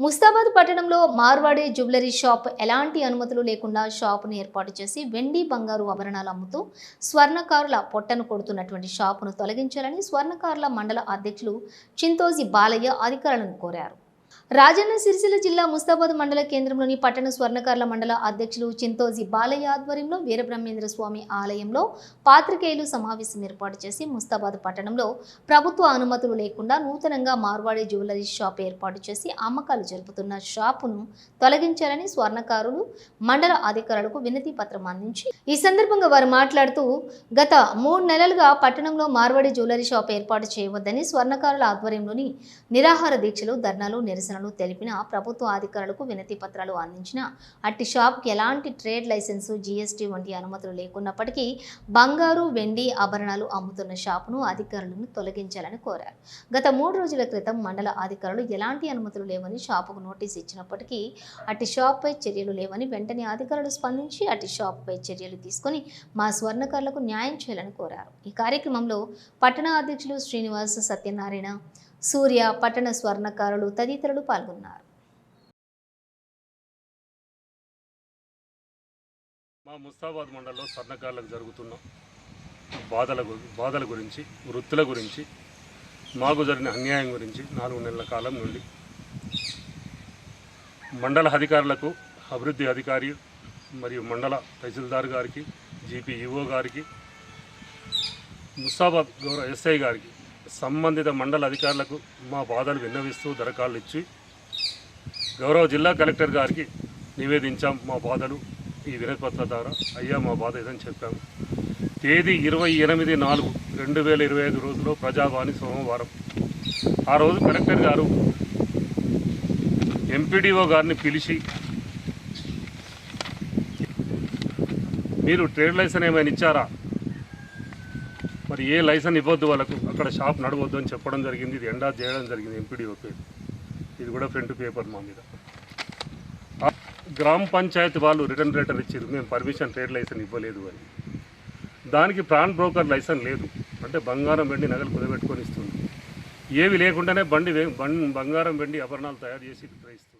ముస్తాబాద్ పట్టణంలో Marwadi jewellery shop ఎలాంటి అనుమతులు లేకుండా షాపును ఏర్పాటు చేసి వెండి బంగారు ఆభరణాలు అమ్ముతూ స్వర్ణకారుల పొట్టను కొడుతున్నటువంటి షాపును తొలగించాలని స్వర్ణకారుల మండల అధ్యక్షులు చింతోజి బాలయ్య అధికారులను కోరారు. రాజన్న సిరిసిల్ల జిల్లా ముస్తాబాద్ మండల కేంద్రంలోని పట్టణ స్వర్ణకారుల మండల అధ్యక్షులు చింతోజీ బాలయ్య ఆధ్వర్యంలో వీరబ్రహ్మేంద్ర స్వామి ఆలయంలో పాత్రికేయులు సమావేశం ఏర్పాటు చేసి ముస్తాబాద్ పట్టణంలో ప్రభుత్వ అనుమతులు లేకుండా నూతనంగా మార్వాడి జ్యువెలరీ షాప్ ఏర్పాటు చేసి అమ్మకాలు జరుపుతున్న షాపును తొలగించాలని స్వర్ణకారులు మండల అధికారులకు వినతి పత్రం అందించి ఈ సందర్భంగా వారు మాట్లాడుతూ గత మూడు నెలలుగా పట్టణంలో మార్వాడి జ్యువెలరీ షాప్ ఏర్పాటు చేయవద్దని స్వర్ణకారుల ఆధ్వర్యంలోని నిరాహార దీక్షలు ధర్నాలు నిరసనలు తెలిపిన ప్రభుత్వ అధికారులకు వినతి పత్రాలు అందించిన అట్టి షాప్కి ఎలాంటి ట్రేడ్ లైసెన్సు జీఎస్టీ వంటి అనుమతులు లేకున్నప్పటికీ బంగారు వెండి ఆభరణాలు అమ్ముతున్న షాపును అధికారులను తొలగించాలని కోరారు. గత మూడు రోజుల క్రితం మండల అధికారులు ఎలాంటి అనుమతులు లేవని షాపుకు నోటీస్ ఇచ్చినప్పటికీ అట్టి షాప్పై చర్యలు లేవని వెంటనే అధికారులు స్పందించి అట్టి షాప్పై చర్యలు తీసుకొని మా స్వర్ణకారులకు న్యాయం చేయాలని కోరారు. ఈ కార్యక్రమంలో పట్టణ అధ్యక్షులు శ్రీనివాస్ సత్యనారాయణ సూర్య పట్టణ స్వర్ణకారులు తదితరులు పాల్గొన్నారు. మా ముస్తాబాద్ మండలంలో స్వర్ణకారులకు జరుగుతున్న బాధల గు- బాధల గురించి వృత్తుల గురించి మాకు జరిగిన అన్యాయం గురించి నాలుగు నెలల కాలం నుండి మండల అధికారులకు అభివృద్ధి అధికారి మరియు మండల తహసీల్దార్ గారికి జీపీఈఓ గారికి ముస్తాబాద్ గౌరవ ఎస్ఐ గారికి సంబంధిత మండల అధికారులకు మా బాధలు విన్నవిస్తూ దరఖాలు ఇచ్చి గౌరవ జిల్లా కలెక్టర్ గారికి నివేదించాం మా బాధలు ఈ వినతిపత్ర ద్వారా అయ్యా మా బాధ ఇదని చెప్పాము. తేదీ ఇరవై ఎనిమిది నాలుగు రెండు వేల ఇరవై ఐదు రోజులో ప్రజావాణి సోమవారం. ఆ రోజు కలెక్టర్ గారు ఎంపీడీఓ గారిని పిలిచి మీరు ట్రేడ్ లైసెన్స్ ఏమైనా ఇచ్చారా? మరి ఏ లైసెన్స్ ఇవ్వద్దు వాళ్ళకు. అక్కడ షాప్ నడవద్దు అని చెప్పడం జరిగింది. ఇది ఎండా చేయడం జరిగింది ఎంపీడీఓకి ఇది కూడా ఫ్రంట్ పేపర్ మా మీద. గ్రామ పంచాయతీ వాళ్ళు రిటర్న్ లెటర్ ఇచ్చారు మేము పర్మిషన్ ట్రేడ్ లైసెన్స్ ఇవ్వలేదు అని. దానికి ప్రాన్ బ్రోకర్ లైసెన్స్ లేదు. అంటే బంగారం వెండి నగలు కుదబెట్టుకొని ఇస్తుంది. ఏవి లేకుండానే బండి బంగారం వెండి ఆభరణాలు తయారు చేసి విక్రయిస్తుంది